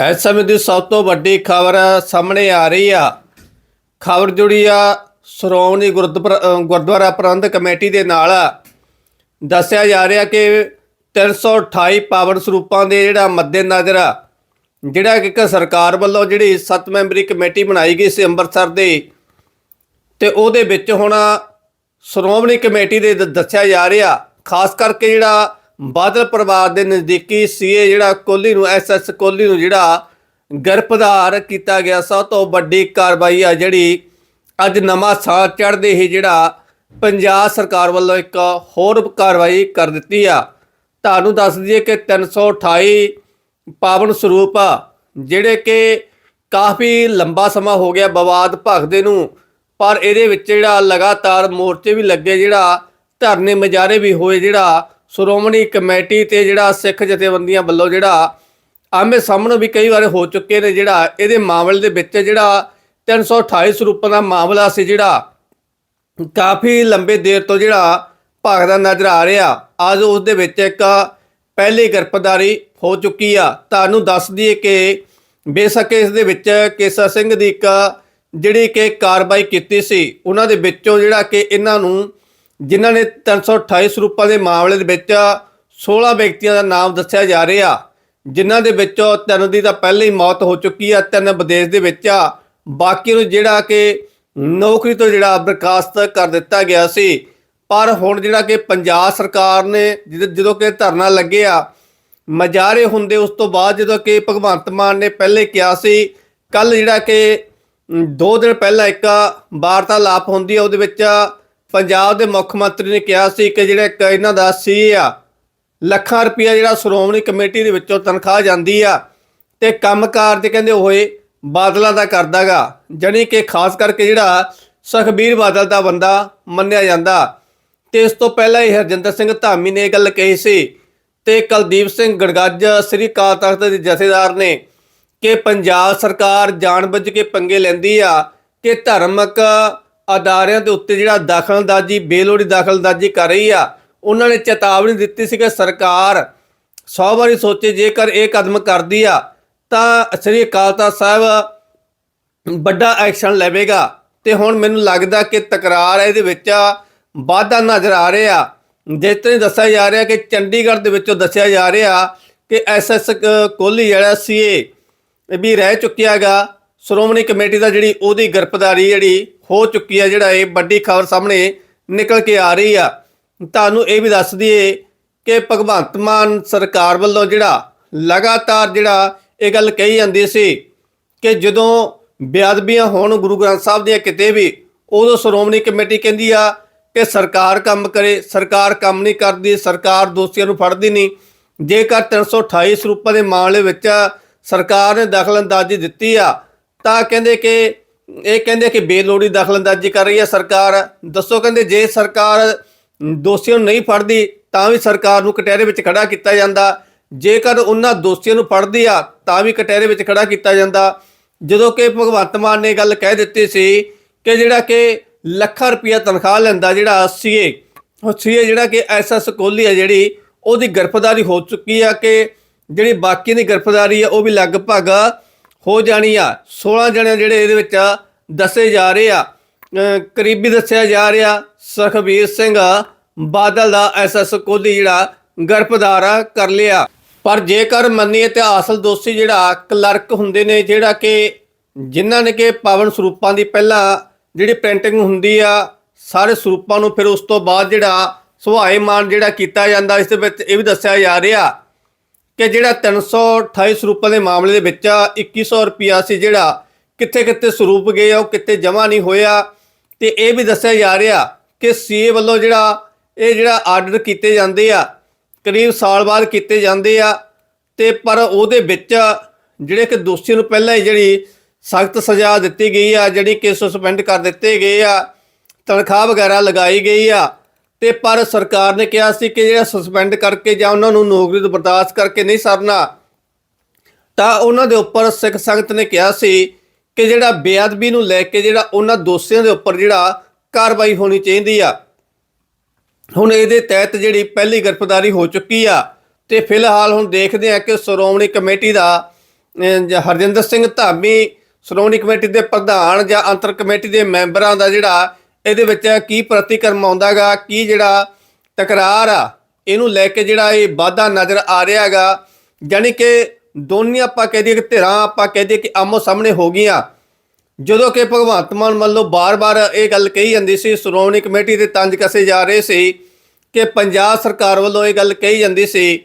ਇਸ ਸਮੇਂ ਦੀ ਸਭ ਤੋਂ ਵੱਡੀ ਖਬਰ ਸਾਹਮਣੇ ਆ ਰਹੀ ਆ। ਖਬਰ ਜੁੜੀ ਆ ਸ਼੍ਰੋਮਣੀ ਗੁਰਦੁਆਰਾ ਗੁਰਦੁਆਰਾ ਪ੍ਰਬੰਧਕ ਕਮੇਟੀ ਦੇ ਨਾਲ। ਦੱਸਿਆ ਜਾ ਰਿਹਾ ਕਿ 328 ਪਾਵਨ ਸਰੂਪਾਂ ਦੇ ਜਿਹੜਾ ਮੱਦੇਨਜ਼ਰ ਆ, ਜਿਹੜਾ ਕਿ ਇੱਕ ਸਰਕਾਰ ਵੱਲੋਂ ਜਿਹੜੀ 7 ਮੈਂਬਰੀ ਕਮੇਟੀ ਬਣਾਈ ਗਈ ਸੀ ਅੰਮ੍ਰਿਤਸਰ ਦੇ, ਤੇ ਉਹਦੇ ਵਿੱਚ ਹੁਣ ਸ਼੍ਰੋਮਣੀ ਕਮੇਟੀ ਦੇ ਦ- ਦੱਸਿਆ ਜਾ ਰਿਹਾ, ਖਾਸ ਕਰਕੇ ਜਿਹੜਾ ਬਾਦਲ ਪਰਿਵਾਰ ਦੇ ਨਜ਼ਦੀਕੀ ਸੀਏ ਜਿਹੜਾ ਕੋਹਲੀ ਨੂੰ ਐਸਐਸ ਕੋਹਲੀ ਨੂੰ ਜਿਹੜਾ ਗ੍ਰਿਫਤਾਰ ਕੀਤਾ ਗਿਆ। ਸਭ ਤੋਂ ਵੱਡੀ ਕਾਰਵਾਈ ਆ ਜਿਹੜੀ ਅੱਜ ਨਵਾਂ ਸਾਲ ਚੜ੍ਹਦੇ ਹੀ ਜਿਹੜਾ ਪੰਜਾਬ ਸਰਕਾਰ ਵੱਲੋਂ ਇੱਕ ਹੋਰ ਕਾਰਵਾਈ ਕਰ ਦਿੱਤੀ ਆ। ਤੁਹਾਨੂੰ ਦੱਸ ਦਈਏ ਕਿ 328 ਪਾਵਨ ਸਰੂਪ ਆ, ਜਿਹੜੇ ਕਿ ਕਾਫੀ ਲੰਬਾ ਸਮਾਂ ਹੋ ਗਿਆ ਵਿਵਾਦ ਭਖਦੇ ਨੂੰ, ਪਰ ਇਹਦੇ ਵਿੱਚ ਜਿਹੜਾ ਲਗਾਤਾਰ ਮੋਰਚੇ ਵੀ ਲੱਗੇ, ਜਿਹੜਾ ਧਰਨੇ ਮਜਾਰੇ ਵੀ ਹੋਏ, ਜਿਹੜਾ ਸ਼੍ਰੋਮਣੀ ਕਮੇਟੀ ਤੇ ਜਿਹੜਾ ਸਿੱਖ ਜਥੇਬੰਦੀਆਂ ਵੱਲੋਂ ਜਿਹੜਾ ਆਮੇ ਸਾਹਮਣੇ ਵੀ ਕਈ ਵਾਰ ਹੋ ਚੁੱਕੇ ਨੇ ਜਿਹੜਾ ਇਹਦੇ ਮਾਮਲੇ ਦੇ ਵਿੱਚ ਜਿਹੜਾ 328 ਸਰੂਪਾਂ ਦਾ ਮਾਮਲਾ ਸੀ ਜਿਹੜਾ ਕਾਫੀ ਲੰਬੇ ਦੇਰ ਤੋਂ ਜਿਹੜਾ ਭਗਦਾ ਨਜ਼ਰ ਆ ਰਿਹਾ। ਅੱਜ ਉਸ ਦੇ ਵਿੱਚ ਇੱਕ ਪਹਿਲੀ ਗ੍ਰਿਫਤਾਰੀ ਹੋ ਚੁੱਕੀ ਆ। ਤੁਹਾਨੂੰ ਦੱਸ ਦਈਏ ਕਿ ਬੇਸ਼ੱਕ ਇਸ ਦੇ ਵਿੱਚ ਕੇਸਰ ਸਿੰਘ ਦੀ ਇੱਕ ਜਿਹੜੀ ਕਿ ਕਾਰਵਾਈ ਕੀਤੀ ਸੀ, ਉਹਨਾਂ ਦੇ ਵਿੱਚੋਂ ਜਿਹੜਾ ਕਿ ਇਹਨਾਂ ਨੂੰ ਜਿਨ੍ਹਾਂ ਨੇ 328 ਸਰੂਪਾਂ ਦੇ ਮਾਮਲੇ ਦੇ ਵਿੱਚ 16 ਵਿਅਕਤੀਆਂ ਦਾ ਨਾਮ ਦੱਸਿਆ ਜਾ ਰਿਹਾ ਜਿਨ੍ਹਾਂ ਦੇ ਵਿੱਚੋਂ ਤਿੰਨ ਦੀ ਤਾਂ ਪਹਿਲਾਂ ਹੀ ਮੌਤ ਹੋ ਚੁੱਕੀ ਆ ਤਿੰਨ ਵਿਦੇਸ਼ ਦੇ ਵਿੱਚ ਆ। ਬਾਕੀ ਨੂੰ ਜਿਹੜਾ ਕਿ ਨੌਕਰੀ ਤੋਂ ਜਿਹੜਾ ਬਰਖਾਸਤ ਕਰ ਦਿੱਤਾ ਗਿਆ ਸੀ। ਪਰ ਹੁਣ ਜਿਹੜਾ ਕਿ ਪੰਜਾਬ ਸਰਕਾਰ ਨੇ ਜਦ- ਜਦੋਂ ਕਿ ਧਰਨਾ ਲੱਗਿਆ ਮਜਾਰੇ ਹੁੰਦੇ ਉਸ ਤੋਂ ਬਾਅਦ ਜਦੋਂ ਕਿ ਭਗਵੰਤ ਮਾਨ ਨੇ ਪਹਿਲੇ ਕਿਹਾ ਸੀ ਕੱਲ ਜਿਹੜਾ ਕਿ ਅਮ, ਦੋ ਦਿਨ ਪਹਿਲਾਂ ਇੱਕ ਵਾਰਤਾਲਾਪ ਹੁੰਦੀ ਹੈ ਉਹਦੇ ਵਿੱਚ ਪੰਜਾਬ ਦੇ ਮੁੱਖ ਮੰਤਰੀ ਨੇ ਕਿਹਾ ਸੀ ਕਿ ਜਿਹੜਾ ਇੱਕ ਇਹਨਾਂ ਦਾ ਸੀ ਆ, ਲੱਖਾਂ ਰੁਪਇਆ ਜਿਹੜਾ ਸ਼੍ਰੋਮਣੀ ਕਮੇਟੀ ਦੇ ਵਿੱਚੋਂ ਤਨਖਾਹ ਜਾਂਦੀ ਆ ਤੇ ਕੰਮਕਾਰ ਦੇ ਕਹਿੰਦੇ ਹੋਏ ਬਾਦਲਾਂ ਦਾ ਕਰਦਾਗਾ, ਜਾਣੀ ਕਿ ਖਾਸ ਕਰਕੇ ਜਿਹੜਾ ਸੁਖਬੀਰ ਬਾਦਲ ਦਾ ਬੰਦਾ ਮੰਨਿਆ ਜਾਂਦਾ। ਤੇ ਇਸ ਤੋਂ ਪਹਿਲਾਂ ਹੀ ਹਰਜਿੰਦਰ ਸਿੰਘ ਧਾਮੀ ਨੇ ਇਹ ਗੱਲ ਕਹੀ ਸੀ ਤੇ ਕੁਲਦੀਪ ਸਿੰਘ ਗੜਗੱਜ ਸ੍ਰੀ ਅਕਾਲ ਤਖਤ ਦੇ ਜਥੇਦਾਰ ਨੇ ਕਿ ਪੰਜਾਬ ਸਰਕਾਰ ਜਾਣਬੁੱਝ ਕੇ ਪੰਗੇ ਲੈਂਦੀ ਆ ਕਿ ਧਾਰਮਿਕ ਅਦਾਰਿਆਂ ਦੇ ਉੱਤੇ ਜਿਹੜਾ ਦਖਲਅੰਦਾਜ਼ੀ, ਬੇਲੋੜੀ ਦਖਲਅੰਦਾਜ਼ੀ ਕਰ ਰਹੀ ਆ, ਉਹਨਾਂ ਨੇ ਚੇਤਾਵਨੀ ਦਿੱਤੀ ਸੀ ਕਿ ਸਰਕਾਰ 100 ਵਾਰੀ ਸੋਚੇ ਜੇਕਰ ਇਹ ਕਦਮ ਕਰਦੀ ਆ, ਤਾਂ ਸ੍ਰੀ ਅਕਾਲ ਤਖਤ ਸਾਹਿਬ ਵੱਡਾ ਐਕਸ਼ਨ ਲਵੇਗਾ। ਤੇ ਹੁਣ ਮੈਨੂੰ ਲੱਗਦਾ ਕਿ ਤਕਰਾਰ ਇਹਦੇ ਵਿੱਚ ਵਾਧਾ ਨਜ਼ਰ ਆ ਰਿਹਾ। ਜਿਸ ਤਰ੍ਹਾਂ ਦੱਸਿਆ ਜਾ ਰਿਹਾ ਕਿ ਚੰਡੀਗੜ੍ਹ ਦੇ ਵਿੱਚੋਂ ਦੱਸਿਆ ਜਾ ਰਿਹਾ ਕਿ ਐਸਐਸ ਕੋਹਲੀ ਜਿਹੜਾ ਸੀਏ ਵੀ ਰਹਿ ਚੁੱਕਿਆਗਾ ਸ਼੍ਰੋਮਣੀ ਕਮੇਟੀ ਦਾ ਜਿਹੜੀ ਉਹਦੀ ਗ੍ਰਿਫਤਾਰੀ ਜਿਹੜੀ ਹੋ ਚੁੱਕੀ ਆ, ਜਿਹੜਾ ਇਹ ਵੱਡੀ ਖਬਰ ਸਾਹਮਣੇ ਨਿਕਲ ਕੇ ਆ ਰਹੀ ਆ। ਤੁਹਾਨੂੰ ਇਹ ਵੀ ਦੱਸ ਦਈਏ ਕਿ ਭਗਵੰਤ ਮਾਨ ਸਰਕਾਰ ਵੱਲੋਂ ਜਿਹੜਾ ਲਗਾਤਾਰ ਜਿਹੜਾ ਇਹ ਗੱਲ ਕਹੀ ਜਾਂਦੀ ਸੀ ਕਿ ਜਦੋਂ ਬੇਅਦਬੀਆਂ ਹੋਣ ਗੁਰੂ ਗ੍ਰੰਥ ਸਾਹਿਬ ਦੀਆਂ ਕਿਤੇ ਵੀ, ਉਦੋਂ ਸ਼੍ਰੋਮਣੀ ਕਮੇਟੀ ਕਹਿੰਦੀ ਆ ਕਿ ਸਰਕਾਰ ਕੰਮ ਕਰੇ, ਸਰਕਾਰ ਕੰਮ ਨਹੀਂ ਕਰਦੀ, ਸਰਕਾਰ ਦੋਸ਼ੀਆਂ ਨੂੰ ਫੜਦੀ ਨਹੀਂ। ਜੇਕਰ 328 ਸਰੂਪਾਂ ਦੇ ਮਾਮਲੇ ਵਿੱਚ ਸਰਕਾਰ ਨੇ ਦਖਲ ਅੰਦਾਜ਼ੀ ਦਿੱਤੀ ਆ ਤਾਂ ਕਹਿੰਦੇ ਕਿ, ਇਹ ਕਹਿੰਦੇ ਕਿ ਬੇਲੋੜੀ ਦਖਲਅੰਦਾਜ਼ੀ ਕਰ ਰਹੀ ਹੈ ਸਰਕਾਰ। ਦੱਸੋ ਕਹਿੰਦੇ ਜੇ ਸਰਕਾਰ ਦੋਸ਼ੀਆਂ ਨੂੰ ਨਹੀਂ ਫੜਦੀ, ਤਾਂ ਵੀ ਸਰਕਾਰ ਨੂੰ ਕਟਹਿਰੇ ਵਿੱਚ ਖੜਾ ਕੀਤਾ ਜਾਂਦਾ। ਜੇਕਰ ਉਹਨਾਂ ਦੋਸ਼ੀਆਂ ਨੂੰ ਫੜਦੀ ਆ, ਤਾਂ ਵੀ ਕਟਹਿਰੇ ਵਿੱਚ ਖੜਾ ਕੀਤਾ ਜਾਂਦਾ। ਜਦੋਂ ਕਿ ਭਗਵੰਤ ਮਾਨ ਨੇ ਗੱਲ ਕਹਿ ਦਿੱਤੀ ਸੀ ਕਿ ਜਿਹੜਾ ਕਿ ਲੱਖਾਂ ਰੁਪਇਆ ਤਨਖਾਹ ਲੈਂਦਾ ਜਿਹੜਾ ਸੀਏ, ਉਹ ਸੀਏ ਜਿਹੜਾ ਕਿ ਐਸਐਸ ਕੋਹਲੀ ਆ ਜਿਹੜੀ, ਉਹਦੀ ਗ੍ਰਿਫਤਾਰੀ ਹੋ ਚੁੱਕੀ ਆ ਕਿ ਜਿਹੜੀ ਬਾਕੀ ਦੀ ਗ੍ਰਿਫਤਾਰੀ ਆ, ਉਹ ਵੀ ਲਗਭਗ ਹੋ ਜਾਣੀ ਆ। 16 ਜਣੇ ਜਿਹੜੇ ਇਹਦੇ ਵਿੱਚ ਦੱਸੇ ਜਾ ਰਹੇ ਆ। ਕਰੀਬੀ ਦੱਸਿਆ ਜਾ ਰਿਹਾ ਸੁਖਬੀਰ ਸਿੰਘ ਬਾਦਲ ਦਾ ਐਸਐਸ ਕੋਹਲੀ ਜਿਹੜਾ ਗ੍ਰਿਫਤਾਰ ਕਰ ਲਿਆ। ਪਰ ਜੇਕਰ ਮੰਨੀਏ ਤੇ ਅਸਲ ਦੋਸ਼ੀ ਜਿਹੜਾ ਕਲਰਕ ਹੁੰਦੇ ਨੇ, ਜਿਹੜਾ ਕਿ ਜਿਨ੍ਹਾਂ ਨੇ ਕਿ ਪਾਵਨ ਸਰੂਪਾਂ ਦੀ ਪਹਿਲਾਂ ਜਿਹੜੀ ਪ੍ਰਿੰਟਿੰਗ ਹੁੰਦੀ ਆ, ਸਾਰੇ ਸਰੂਪਾਂ ਨੂੰ ਫਿਰ ਉਸ ਤੋਂ ਬਾਅਦ ਜਿਹੜਾ ਸੁਹਾਏਮਾਨ ਜਿਹੜਾ ਕੀਤਾ ਜਾਂਦਾ, ਇਸ ਦੇ ਵਿੱਚ ਇਹ ਵੀ ਦੱਸਿਆ ਜਾ ਰਿਹਾ ਕਿ ਜਿਹੜਾ 328 ਸਰੂਪਾਂ ਦੇ ਮਾਮਲੇ ਦੇ ਵਿੱਚ 2100 ਰੁਪਿਆ ਸੀ ਜਿਹੜਾ ਕਿੱਥੇ ਕਿੱਥੇ ਸਰੂਪ ਗਏ ਆ, ਉਹ ਕਿੱਥੇ ਜਮ੍ਹਾਂ ਨਹੀਂ ਹੋਇਆ। ਤੇ ਇਹ ਵੀ ਦੱਸਿਆ ਜਾ ਰਿਹਾ ਕਿ ਸੀਏ ਵੱਲੋਂ ਜਿਹੜਾ ਇਹ ਜਿਹੜਾ ਆਰਡਰ ਕੀਤੇ ਜਾਂਦੇ ਆ, ਕਰੀਬ ਸਾਲ ਬਾਅਦ ਕੀਤੇ ਜਾਂਦੇ ਆ, ਤੇ ਪਰ ਉਹਦੇ ਵਿੱਚ ਜਿਹੜੇ ਕਿ ਦੋਸ਼ੀ ਨੂੰ ਪਹਿਲਾਂ ਹੀ ਜਿਹੜੀ ਸਖਤ ਸਜ਼ਾ ਦਿੱਤੀ ਗਈ ਆ, ਜਿਹੜੀ ਕਿ ਸਸਪੈਂਡ ਕਰ ਦਿੱਤੇ ਗਏ ਆ, ਤਨਖਾਹ ਵਗੈਰਾ ਲਗਾਈ ਗਈ ਆ ਤੇ ਪਰ ਸਰਕਾਰ ਨੇ ਕਿਹਾ ਸੀ ਕਿ ਜਿਹੜਾ ਸਸਪੈਂਡ ਕਰਕੇ ਜਾਂ ਉਹਨਾਂ ਨੂੰ ਨੌਕਰੀ ਤੋਂ ਬਰਦਾਸ਼ਤ ਕਰਕੇ ਨਹੀਂ ਸਰਨਾ, ਤਾਂ ਉਹਨਾਂ ਦੇ ਉੱਪਰ ਸਿੱਖ ਸੰਗਤ ਨੇ ਕਿਹਾ ਸੀ ਕਿ ਜਿਹੜਾ ਬੇਅਦਬੀ ਨੂੰ ਲੈ ਕੇ ਜਿਹੜਾ ਉਹਨਾਂ ਦੋਸ਼ੀਆਂ ਦੇ ਉੱਪਰ ਜਿਹੜਾ ਕਾਰਵਾਈ ਹੋਣੀ ਚਾਹੀਦੀ ਆ, ਹੁਣ ਇਹਦੇ ਤਹਿਤ ਜਿਹੜੀ ਪਹਿਲੀ ਗ੍ਰਿਫਤਾਰੀ ਹੋ ਚੁੱਕੀ ਆ, ਤੇ ਫਿਲਹਾਲ ਹੁਣ ਦੇਖਦੇ ਆ ਕਿ ਸ਼੍ਰੋਮਣੀ ਕਮੇਟੀ ਦਾ ਹਰਜਿੰਦਰ ਸਿੰਘ ਧਾਮੀ ਸ਼੍ਰੋਮਣੀ ਕਮੇਟੀ ਦੇ ਪ੍ਰਧਾਨ ਜਾਂ ਅੰਤਰ ਕਮੇਟੀ ਦੇ ਮੈਂਬਰਾਂ ਦਾ ਜਿਹੜਾ ਇਹਦੇ ਵਿੱਚ ਕੀ ਪ੍ਰਤੀਕਰਮ ਆਉਂਦਾਗਾ, ਕੀ ਜਿਹੜਾ ਤਕਰਾਰ ਆ, ਇਹਨੂੰ ਲੈ ਕੇ ਜਿਹੜਾ ਇਹ ਵਾਧਾ ਨਜ਼ਰ ਆ ਰਿਹਾ ਹੈਗਾ। ਯਾਨੀ ਕਿ ਦੋਨੀਆਂ ਆਪਾਂ ਕਹਿ ਦਈਏ ਕਿ ਧਿਰਾਂ, ਆਪਾਂ ਕਹਿ ਦਈਏ ਕਿ ਆਮੋ ਸਾਹਮਣੇ ਹੋ ਗਈਆਂ। ਜਦੋਂ ਕਿ ਭਗਵੰਤ ਮਾਨ ਵੱਲੋਂ ਬਾਰ-ਬਾਰ ਇਹ ਗੱਲ ਕਹੀ ਜਾਂਦੀ ਸੀ, ਸ਼੍ਰੋਮਣੀ ਕਮੇਟੀ ਦੇ ਤੰਜ ਕਸੇ ਜਾ ਰਹੇ ਸੀ ਕਿ ਪੰਜਾਬ ਸਰਕਾਰ ਵੱਲੋਂ ਇਹ ਗੱਲ ਕਹੀ ਜਾਂਦੀ ਸੀ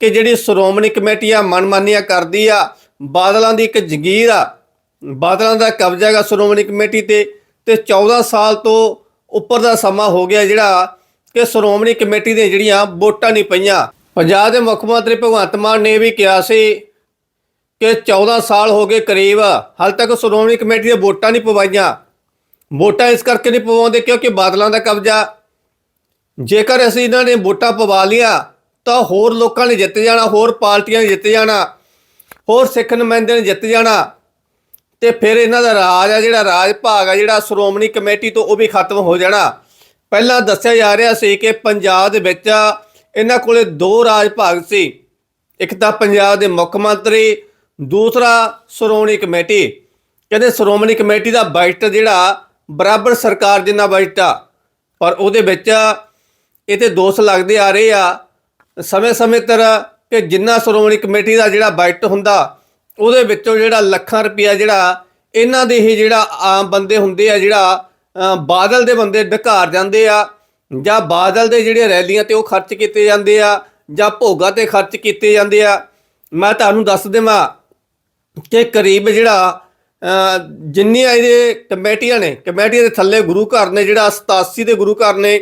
ਕਿ ਜਿਹੜੀ ਸ਼੍ਰੋਮਣੀ ਕਮੇਟੀ ਆ, ਮਨਮਾਨੀਆਂ ਕਰਦੀ ਆ, ਬਾਦਲਾਂ ਦੀ ਇੱਕ ਜ਼ਗੀਰ ਆ, ਬਾਦਲਾਂ ਦਾ ਕਬਜ਼ਾ ਹੈਗਾ ਸ਼੍ਰੋਮਣੀ ਕਮੇਟੀ ਤੇ। ਤੇ 14 ਸਾਲ ਤੋਂ ਉੱਪਰ ਦਾ ਸਮਾਂ ਹੋ ਗਿਆ ਜਿਹੜਾ ਕਿ ਸ਼੍ਰੋਮਣੀ ਕਮੇਟੀ ਦੀਆਂ ਜਿਹੜੀਆਂ ਵੋਟਾਂ ਨਹੀਂ ਪਈਆਂ। ਪੰਜਾਬ ਦੇ ਮੁੱਖ ਮੰਤਰੀ ਭਗਵੰਤ ਮਾਨ ਨੇ ਵੀ ਕਿਹਾ ਸੀ ਕਿ 14 ਸਾਲ ਹੋ ਗਏ ਕਰੀਬ, ਹਾਲ ਤੱਕ ਸ਼੍ਰੋਮਣੀ ਕਮੇਟੀ ਦੀਆਂ ਵੋਟਾਂ ਨਹੀਂ ਪਵਾਈਆਂ। ਵੋਟਾਂ ਇਸ ਕਰਕੇ ਨਹੀਂ ਪਵਾਉਂਦੇ ਕਿਉਂਕਿ ਬਾਦਲਾਂ ਦਾ ਕਬਜ਼ਾ। ਜੇਕਰ ਅਸੀਂ ਇਹਨਾਂ ਨੇ ਵੋਟਾਂ ਪਵਾ ਲਿਆ ਤਾਂ ਹੋਰ ਲੋਕਾਂ ਨੇ ਜਿੱਤ ਜਾਣਾ, ਹੋਰ ਪਾਰਟੀਆਂ ਨੇ ਜਿੱਤ ਜਾਣਾ, ਹੋਰ ਸਿੱਖ ਨੁਮਾਇੰਦੇ ਨੇ ਜਿੱਤ ਜਾਣਾ। ਤੇ ਫਿਰ ਇਹਨਾਂ ਦਾ ਰਾਜ ਆ, ਜਿਹੜਾ ਰਾਜ ਭਾਗ ਆ, ਜਿਹੜਾ ਸ਼੍ਰੋਮਣੀ ਕਮੇਟੀ ਤੋਂ ਉਹ ਵੀ ਖਤਮ ਹੋ ਜਾਣਾ। ਪਹਿਲਾਂ ਦੱਸਿਆ ਜਾ ਰਿਹਾ ਸੀ ਕਿ ਪੰਜਾਬ ਦੇ ਵਿੱਚ ਇਹਨਾਂ ਕੋਲੇ ਦੋ ਰਾਜ ਭਾਗ ਸੀ। ਇੱਕ ਤਾਂ ਪੰਜਾਬ ਦੇ ਮੁੱਖ ਮੰਤਰੀ, ਦੂਸਰਾ ਸ਼੍ਰੋਮਣੀ ਕਮੇਟੀ। ਕਹਿੰਦੇ ਸ਼੍ਰੋਮਣੀ ਕਮੇਟੀ ਦਾ ਬਜਟ ਜਿਹੜਾ ਬਰਾਬਰ ਸਰਕਾਰ ਜਿੰਨਾ ਬਜਟ ਆ, ਪਰ ਉਹਦੇ ਵਿੱਚ ਇਹ ਤੇ ਦੋਸ਼ ਲੱਗਦੇ ਆ ਰਹੇ ਆ। ਸਮੇਂ-ਸਮੇਂ ਤਰ ਕਿ ਜਿੰਨਾ ਸ਼੍ਰੋਮਣੀ ਕਮੇਟੀ ਦਾ ਜਿਹੜਾ ਬਜਟ ਹੁੰਦਾ ਉਹਦੇ ਵਿੱਚੋਂ ਜਿਹੜਾ ਲੱਖਾਂ ਰੁਪਇਆ ਜਿਹੜਾ ਇਹਨਾਂ ਦੇ ਹੀ ਜਿਹੜਾ ਆਮ ਬੰਦੇ ਹੁੰਦੇ ਆ, ਜਿਹੜਾ ਬਾਦਲ ਦੇ ਬੰਦੇ ਢਕਾਰ ਜਾਂਦੇ ਆ, ਜਾਂ ਬਾਦਲ ਦੇ ਜਿਹੜੇ ਰੈਲੀਆਂ ਤੇ ਉਹ ਖਰਚ ਕੀਤੇ ਜਾਂਦੇ ਆ, ਜਾਂ ਭੋਗਾ ਤੇ ਖਰਚ ਕੀਤੇ ਜਾਂਦੇ ਆ। ਮੈਂ ਤੁਹਾਨੂੰ ਦੱਸ ਦੇਵਾਂ ਕਿ ਕਰੀਬ ਜਿਹੜਾ ਜਿੰਨੀਆਂ ਇਹਦੇ ਕਮੇਟੀਆਂ ਨੇ, ਕਮੇਟੀਆਂ ਦੇ ਥੱਲੇ ਗੁਰੂ ਘਰ ਨੇ, ਜਿਹੜਾ 87 ਦੇ ਗੁਰੂ ਘਰ ਨੇ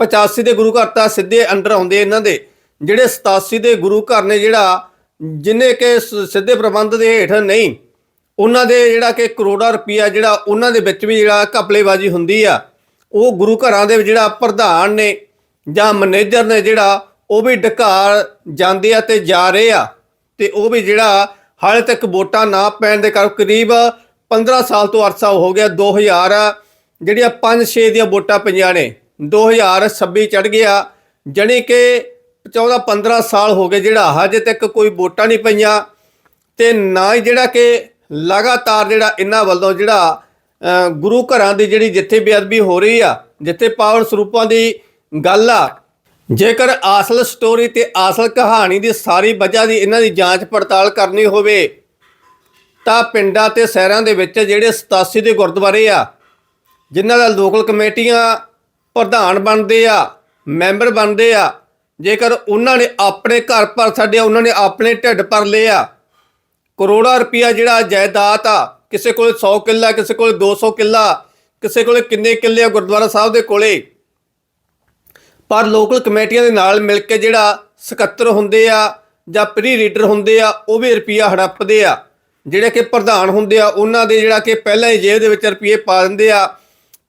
85 ਦੇ ਗੁਰੂ ਘਰ ਤਾਂ ਸਿੱਧੇ ਅੰਡਰ ਆਉਂਦੇ ਇਹਨਾਂ ਦੇ, ਜਿਹੜੇ 87 ਦੇ ਗੁਰੂ ਘਰ ਨੇ ਜਿਹੜਾ ਜਿੰਨੇ ਕਿ ਸਿੱਧੇ ਪ੍ਰਬੰਧ ਦੇ ਹੇਠ ਨਹੀਂ, ਉਹਨਾਂ ਦੇ ਜਿਹੜਾ ਕਿ ਕਰੋੜਾਂ ਰੁਪਈਆ ਜਿਹੜਾ ਉਹਨਾਂ ਦੇ ਵਿੱਚ ਵੀ ਜਿਹੜਾ ਘਪਲੇਬਾਜ਼ੀ ਹੁੰਦੀ ਆ, ਉਹ ਗੁਰੂ ਘਰਾਂ ਦੇ ਜਿਹੜਾ ਪ੍ਰਧਾਨ ਨੇ ਜਾਂ ਮੈਨੇਜਰ ਨੇ ਜਿਹੜਾ, ਉਹ ਵੀ ਢਕਾਰ ਜਾਂਦੇ ਆ ਤੇ ਜਾ ਰਹੇ ਆ, ਤੇ ਉਹ ਵੀ ਜਿਹੜਾ ਹਾਲੇ ਤੱਕ ਵੋਟਾਂ ਨਾ ਪੈਣ ਦੇ ਕਾਰਨ ਕਰੀਬ 15 ਸਾਲ ਤੋਂ ਅਰਸਾ ਹੋ ਗਿਆ 2000 ਜਿਹੜੀਆਂ 5-6 ਦੀਆਂ ਵੋਟਾਂ ਪਈਆਂ ਨੇ 2026 ਚੜ ਗਿਆ, ਜਣੀ ਕਿ 14-15 ਸਾਲ ਹੋ ਗਏ ਜਿਹੜਾ ਹਜੇ ਤੱਕ ਕੋਈ ਵੋਟਾਂ ਨਹੀਂ ਪਈਆਂ ਤੇ ਨਾ ਹੀ ਜਿਹੜਾ ਕਿ ਲਗਾਤਾਰ ਜਿਹੜਾ ਇਹਨਾਂ ਵੱਲੋਂ ਜਿਹੜਾ ਗੁਰੂ ਘਰਾਂ ਦੀ ਜਿਹੜੀ ਜਿੱਥੇ ਬੇਅਦਬੀ ਹੋ ਰਹੀ ਆ, ਜਿੱਥੇ ਪਾਵਨ ਸਰੂਪਾਂ ਦੀ ਗੱਲ ਆ, ਜੇਕਰ ਅਸਲ ਸਟੋਰੀ ਤੇ ਅਸਲ ਕਹਾਣੀ ਦੀ ਸਾਰੀ ਵਜ੍ਹਾ ਦੀ ਇਹਨਾਂ ਦੀ ਜਾਂਚ ਪੜਤਾਲ ਕਰਨੀ ਹੋਵੇ, ਤਾਂ ਪਿੰਡਾਂ ਤੇ ਸ਼ਹਿਰਾਂ ਦੇ ਵਿੱਚ ਜਿਹੜੇ 87 ਦੇ ਗੁਰਦੁਆਰੇ ਆ, ਜਿਨ੍ਹਾਂ ਦਾ ਲੋਕਲ ਕਮੇਟੀਆਂ ਪ੍ਰਧਾਨ ਬਣਦੇ ਆ, ਮੈਂਬਰ ਬਣਦੇ ਆ ਜੇਕਰ ਉਹਨਾਂ ਨੇ ਆਪਣੇ ਘਰ ਭਰ ਛੱਡਿਆ, ਉਹਨਾਂ ਨੇ ਆਪਣੇ ਢਿੱਡ ਭਰ ਲਏ ਆ ਕਰੋੜਾਂ ਰੁਪਇਆ ਜਿਹੜਾ ਜਾਇਦਾਦ ਆ, ਕਿਸੇ ਕੋਲ 100 ਕਿੱਲਾ, ਕਿਸੇ ਕੋਲੇ 200 ਕਿੱਲਾ, ਕਿਸੇ ਕੋਲ ਕਿੰਨੇ ਕਿੱਲੇ ਆ ਗੁਰਦੁਆਰਾ ਸਾਹਿਬ ਦੇ ਕੋਲੇ। ਪਰ ਲੋਕਲ ਕਮੇਟੀਆਂ ਦੇ ਨਾਲ ਮਿਲ ਕੇ ਜਿਹੜਾ ਸਕੱਤਰ ਹੁੰਦੇ ਆ ਜਾਂ ਪ੍ਰੀ ਰੀਡਰ ਹੁੰਦੇ ਆ, ਉਹ ਵੀ ਰੁਪਿਆ ਹੜੱਪਦੇ ਆ। ਜਿਹੜੇ ਕਿ ਪ੍ਰਧਾਨ ਹੁੰਦੇ ਆ, ਉਹਨਾਂ ਦੇ ਜਿਹੜਾ ਕਿ ਪਹਿਲਾਂ ਹੀ ਜੇਬ ਦੇ ਵਿੱਚ ਰੁਪਏ ਪਾ ਦਿੰਦੇ ਆ।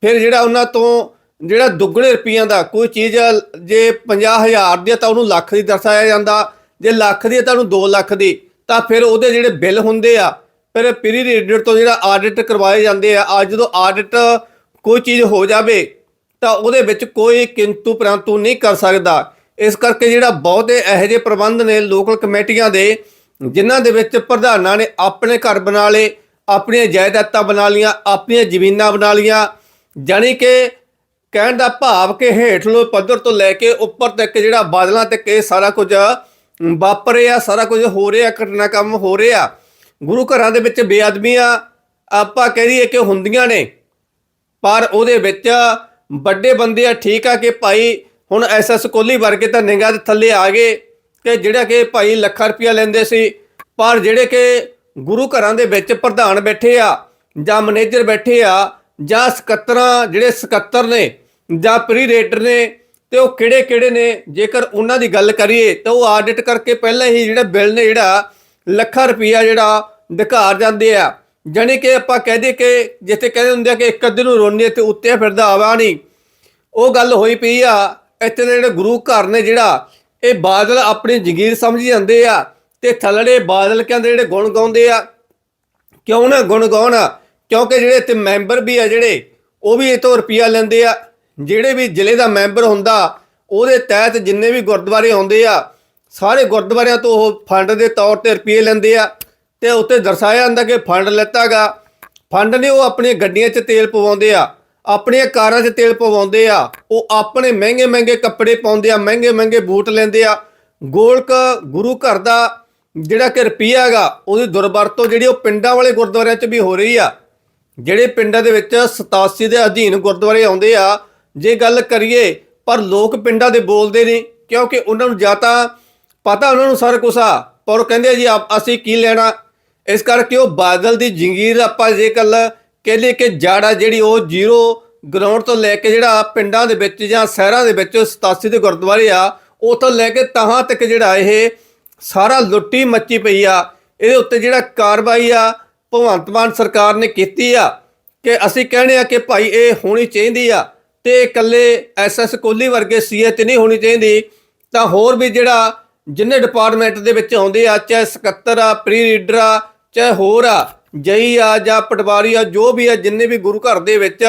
ਫਿਰ ਜਿਹੜਾ ਉਹਨਾਂ ਤੋਂ ਜਿਹੜਾ ਦੁੱਗਣੇ ਰੁਪਈਆਂ ਦਾ ਕੋਈ ਚੀਜ਼ ਜੇ 50000 ਦੀ ਆ ਤਾਂ ਉਹਨੂੰ ਲੱਖ ਦੀ ਦਰਸਾਇਆ ਜਾਂਦਾ। ਜੇ ਲੱਖ ਦੀ ਹੈ ਤਾਂ ਉਹਨੂੰ 2 ਲੱਖ ਦੀ। ਤਾਂ ਫਿਰ ਉਹਦੇ ਜਿਹੜੇ ਬਿੱਲ ਹੁੰਦੇ ਆ, ਫਿਰ ਪ੍ਰੀ ਰੀਡਰ ਤੋਂ ਜਿਹੜਾ ਆਡਿਟ ਕਰਵਾਏ ਜਾਂਦੇ ਆ, ਅੱਜ ਜਦੋਂ ਆਡਿਟ ਕੋਈ ਚੀਜ਼ ਹੋ ਜਾਵੇ, ਤਾਂ ਉਹਦੇ ਵਿੱਚ ਕੋਈ ਕਿੰਤੂ ਪ੍ਰੰਤੂ ਨਹੀਂ ਕਰ ਸਕਦਾ। ਇਸ ਕਰਕੇ ਜਿਹੜਾ ਬਹੁਤੇ ਇਹੋ ਜਿਹੇ ਪ੍ਰਬੰਧ ਨੇ ਲੋਕਲ ਕਮੇਟੀਆਂ ਦੇ, ਜਿਨ੍ਹਾਂ ਦੇ ਵਿੱਚ ਪ੍ਰਧਾਨਾਂ ਨੇ ਆਪਣੇ ਘਰ ਬਣਾ ਲਏ, ਆਪਣੀਆਂ ਜਾਇਦਾਦਾਂ ਬਣਾ ਲੀਆਂ ਆਪਣੀਆਂ ਜ਼ਮੀਨਾਂ ਬਣਾ ਲੀਆਂ ਜਾਣੀ ਕਿ ਕਹਿਣ ਦਾ ਭਾਵ ਕਿ ਹੇਠਲੇ ਪੱਧਰ ਤੋਂ ਲੈ ਕੇ ਉੱਪਰ ਤੱਕ ਜਿਹੜਾ ਬਾਦਲਾਂ ਤੱਕ ਇਹ ਸਾਰਾ ਕੁਝ ਵਾਪਰ ਰਿਹਾ, ਸਾਰਾ ਕੁਝ ਹੋ ਰਿਹਾ, ਘਟਨਾ ਕੰਮ ਹੋ ਰਿਹਾ। ਗੁਰੂ ਘਰਾਂ ਦੇ ਵਿੱਚ ਬੇਅਦਬੀਆਂ ਆਪਾਂ ਕਹਿ ਦਈਏ ਕਿ ਹੁੰਦੀਆਂ ਨੇ, ਪਰ ਉਹਦੇ ਵਿੱਚ ਵੱਡੇ ਬੰਦੇ ਆ, ਠੀਕ ਆ ਕਿ ਭਾਈ ਹੁਣ ਐਸਐਸ ਕੋਹਲੀ ਵਰਗੇ ਤਾਂ ਨਿੰਗਾ ਦੇ ਥੱਲੇ ਆ ਗਏ ਕਿ ਜਿਹੜਾ ਕਿ ਭਾਈ ਲੱਖਾਂ ਰੁਪਇਆ ਲੈਂਦੇ ਸੀ, ਪਰ ਜਿਹੜੇ ਕਿ ਗੁਰੂ ਘਰਾਂ ਦੇ ਵਿੱਚ ਪ੍ਰਧਾਨ ਬੈਠੇ ਆ ਜਾਂ ਮੈਨੇਜਰ ਬੈਠੇ ਆ ਜਾਂ ਸਕੱਤਰਾਂ, ਜਿਹੜੇ ਸਕੱਤਰ ਨੇ ਜਾਂ ਪ੍ਰੀ ਰੇਡਰ ਨੇ ਤੇ ਉਹ ਕਿਹੜੇ ਕਿਹੜੇ ਨੇ? ਜੇਕਰ ਉਹਨਾਂ ਦੀ ਗੱਲ ਕਰੀਏ ਤਾਂ ਉਹ ਆਡਿਟ ਕਰਕੇ ਪਹਿਲਾਂ ਹੀ ਜਿਹੜਾ ਬਿੱਲ ਨੇ ਜਿਹੜਾ ਲੱਖਾਂ ਰੁਪਇਆ ਜਿਹੜਾ ਦਿਖਾਰ ਜਾਂਦੇ ਆ। ਜਾਣੀ ਕਿ ਆਪਾਂ ਕਹਦੇ ਕਿ ਜਿੱਥੇ ਕਹਿੰਦੇ ਹੁੰਦੇ ਆ ਕਿ ਇੱਕ ਅੱਧੇ ਨੂੰ ਰੋਣੀ ਤੇ ਉੱਤੇ ਫਿਰਦਾ ਆਵਾ ਨਹੀਂ। ਉਹ ਗੱਲ ਹੋਈ ਪਈ ਆ, ਇੱਥੇ ਦੇ ਜਿਹੜੇ ਗੁਰੂ ਘਰ ਨੇ ਜਿਹੜਾ, ਇਹ ਬਾਦਲ ਆਪਣੀ ਜਗੀਰ ਸਮਝ ਜਾਂਦੇ ਆ ਤੇ ਥੱਲੜੇ ਬਾਦਲ ਕਹਿੰਦੇ ਜਿਹੜੇ ਗੁਣ ਗਾਉਂਦੇ ਆ। ਕਿਉਂ ਨਾ ਗੁਣ ਗਾਉਣ? ਕਿਉਂਕਿ ਜਿਹੜੇ ਤੇ ਮੈਂਬਰ ਵੀ ਆ ਜਿਹੜੇ, ਉਹ ਵੀ ਇਹ ਤੋਂ ਰੁਪਿਆ ਲੈਂਦੇ ਆ। ਜਿਹੜੇ ਵੀ ਜ਼ਿਲ੍ਹੇ ਦਾ ਮੈਂਬਰ ਹੁੰਦਾ, ਉਹਦੇ ਤਹਿਤ ਜਿੰਨੇ ਵੀ ਗੁਰਦੁਆਰੇ ਆਉਂਦੇ ਆ, ਸਾਰੇ ਗੁਰਦੁਆਰਿਆਂ ਤੋਂ ਉਹ ਫੰਡ ਦੇ ਤੌਰ ਤੇ ਰੁਪਏ ਲੈਂਦੇ ਆ ਤੇ ਉੱਤੇ ਦਰਸਾਇਆ ਜਾਂਦਾ ਕਿ ਫੰਡ ਲੈਤਾਗਾ। ਫੰਡ ਨੇ ਉਹ ਆਪਣੀਆਂ ਗੱਡੀਆਂ 'ਚ ਤੇਲ ਪਵਾਉਂਦੇ ਆ, ਆਪਣੀਆਂ ਕਾਰਾਂ 'ਚ ਤੇਲ ਪਵਾਉਂਦੇ ਆ, ਉਹ ਆਪਣੇ ਮਹਿੰਗੇ ਮਹਿੰਗੇ ਕੱਪੜੇ ਪਾਉਂਦੇ ਆ, ਮਹਿੰਗੇ ਮਹਿੰਗੇ ਬੂਟ ਲੈਂਦੇ ਆ। ਗੋਲਕ ਗੁਰੂ ਘਰ ਦਾ ਜਿਹੜਾ ਕਿ ਰੁਪਈਆ ਹੈਗਾ, ਉਹਦੀ ਦੁਰਵਰਤੋਂ ਜਿਹੜੀ ਉਹ ਪਿੰਡਾਂ ਵਾਲੇ ਗੁਰਦੁਆਰਿਆਂ 'ਚ ਵੀ ਹੋ ਰਹੀ ਆ। ਜਿਹੜੇ ਪਿੰਡਾਂ ਦੇ ਵਿੱਚ 87 ਦੇ ਅਧੀਨ ਗੁਰਦੁਆਰੇ ਆਉਂਦੇ ਆ ਜੇ ਗੱਲ ਕਰੀਏ, ਪਰ ਲੋਕ ਪਿੰਡਾਂ ਦੇ ਬੋਲਦੇ ਨਹੀਂ ਕਿਉਂਕਿ ਉਹਨਾਂ ਨੂੰ ਜਾਂ ਤਾਂ ਪਤਾ ਉਹਨਾਂ ਨੂੰ ਸਾਰਾ ਕੁਛ ਆ, ਪਰ ਉਹ ਕਹਿੰਦੇ ਜੀ, ਆਪ- ਅਸੀਂ ਕੀ ਲੈਣਾ? ਇਸ ਕਰਕੇ ਉਹ ਬਾਦਲ ਦੀ ਜੰਗੀਰ ਆਪਾਂ ਜੇ ਕੱਲ ਕਹਿੰਦੇ ਕਿ ਜਾੜਾ ਜਿਹੜੀ ਉਹ ਜ਼ੀਰੋ ਗਰਾਊਂਡ ਤੋਂ ਲੈ ਕੇ ਜਿਹੜਾ ਪਿੰਡਾਂ ਦੇ ਵਿੱਚ ਜਾਂ ਸ਼ਹਿਰਾਂ ਦੇ ਵਿੱਚ 87 ਦੇ ਗੁਰਦੁਆਰੇ ਆ, ਉਹ ਲੈ ਕੇ ਤਹਾਂ ਤੱਕ ਜਿਹੜਾ ਇਹ ਸਾਰਾ ਲੁੱਟੀ ਮੱਚੀ ਪਈ ਆ। ਇਹਦੇ ਉੱਤੇ ਜਿਹੜਾ ਕਾਰਵਾਈ ਆ, ਭਗਵੰਤ ਮਾਨ ਸਰਕਾਰ ਨੇ ਕੀਤੀ ਆ, ਕਿ ਅਸੀਂ ਕਹਿੰਦੇ ਆ ਕਿ ਭਾਈ ਇਹ ਹੋਣੀ ਚਾਹੀਦੀ ਆ। ਤੇ ਇਕੱਲੇ ਐਸਐਸ ਕੋਹਲੀ ਵਰਗੇ ਸੀਏ ਤੇ ਨਹੀਂ ਹੋਣੀ ਚਾਹੀਦੀ, ਤਾਂ ਹੋਰ ਵੀ ਜਿਹੜਾ ਜਿੰਨੇ ਡਿਪਾਰਟਮੈਂਟ ਦੇ ਵਿੱਚ ਆਉਂਦੇ ਆ, ਚਾਹੇ ਸਕੱਤਰ ਆ ਪ੍ਰੀ ਰੀਡਰ ਆ, ਚਾਹੇ ਹੋਰ ਆ, ਜਈ ਆ ਜਾਂ ਪਟਵਾਰੀ ਆ, ਜੋ ਵੀ ਆ, ਜਿੰਨੇ ਵੀ ਗੁਰੂ ਘਰ ਦੇ ਵਿੱਚ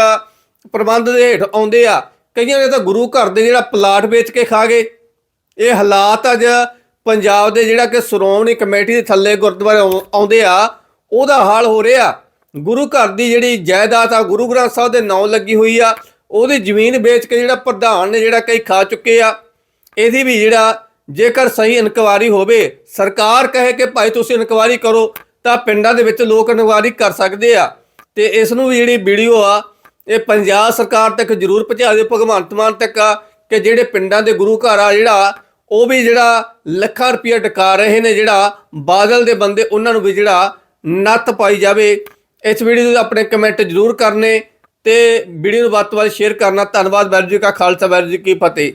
ਪ੍ਰਬੰਧ ਦੇ ਹੇਠ ਆਉਂਦੇ ਆ, ਕਈਆਂ ਨੇ ਤਾਂ ਗੁਰੂ ਘਰ ਦੇ ਜਿਹੜਾ ਪਲਾਟ ਵੇਚ ਕੇ ਖਾ ਗਏ। ਇਹ ਹਾਲਾਤ ਅੱਜ ਪੰਜਾਬ ਦੇ ਜਿਹੜਾ ਕਿ ਸ਼੍ਰੋਮਣੀ ਕਮੇਟੀ ਦੇ ਥੱਲੇ ਗੁਰਦੁਆਰੇ ਆਉ- ਆਉਂਦੇ ਆ, ਉਹਦਾ ਹਾਲ ਹੋ ਰਿਹਾ। ਗੁਰੂ ਘਰ ਦੀ ਜਿਹੜੀ ਜਾਇਦਾਦ ਆ, ਗੁਰੂ ਗ੍ਰੰਥ ਸਾਹਿਬ ਦੇ ਨਾਂ ਲੱਗੀ ਹੋਈ ਆ ਉਹਦੀ ਜ਼ਮੀਨ ਵੇਚ ਕੇ ਜਿਹੜਾ ਪ੍ਰਧਾਨ ਨੇ ਜਿਹੜਾ ਕਈ ਖਾ ਚੁੱਕੇ ਆ, ਇਹਦੀ ਵੀ ਜਿਹੜਾ ਜੇਕਰ ਸਹੀ ਇਨਕੁਆਰੀ ਹੋਵੇ, ਸਰਕਾਰ ਕਹੇ ਕਿ ਭਾਈ ਤੁਸੀਂ ਇਨਕੁਆਰੀ ਕਰੋ, ਤਾਂ ਪਿੰਡਾਂ ਦੇ ਵਿੱਚ ਲੋਕ ਇਨਕੁਆਰੀ ਕਰ ਸਕਦੇ ਆ। ਤੇ ਇਸ ਨੂੰ ਵੀ ਜਿਹੜੀ ਵੀਡੀਓ ਆ, ਇਹ ਪੰਜਾਬ ਸਰਕਾਰ ਤੱਕ ਜ਼ਰੂਰ ਪਹੁੰਚਾ ਦਿਓ, ਭਗਵੰਤ ਮਾਨ ਤੱਕ ਆ, ਕਿ ਜਿਹੜੇ ਪਿੰਡਾਂ ਦੇ ਗੁਰੂ ਘਰ ਆ ਜਿਹੜਾ, ਉਹ ਵੀ ਜਿਹੜਾ ਲੱਖਾਂ ਰੁਪਏ ਟਕਾ ਰਹੇ ਨੇ, ਜਿਹੜਾ ਬਾਦਲ ਦੇ ਬੰਦੇ ਉਹਨਾਂ ਨੂੰ ਵੀ ਜਿਹੜਾ ਨੱਤ ਪਾਈ ਜਾਵੇ। ਇਸ ਵੀਡੀਓ ਦੇ ਆਪਣੇ ਕਮੈਂਟ ਜ਼ਰੂਰ ਕਰਨੇ। ਤੇ ਵੀਡੀਓ ਨੂੰ ਵੱਧ ਤੋਂ ਵੱਧ ਸ਼ੇਅਰ ਕਰਨਾ। ਧੰਨਵਾਦ ਵੈਰ ਜੀ ਕਾ ਖਾਲਸਾ ਵੈਰ ਜੀ ਕੀ ਫਤਿਹ।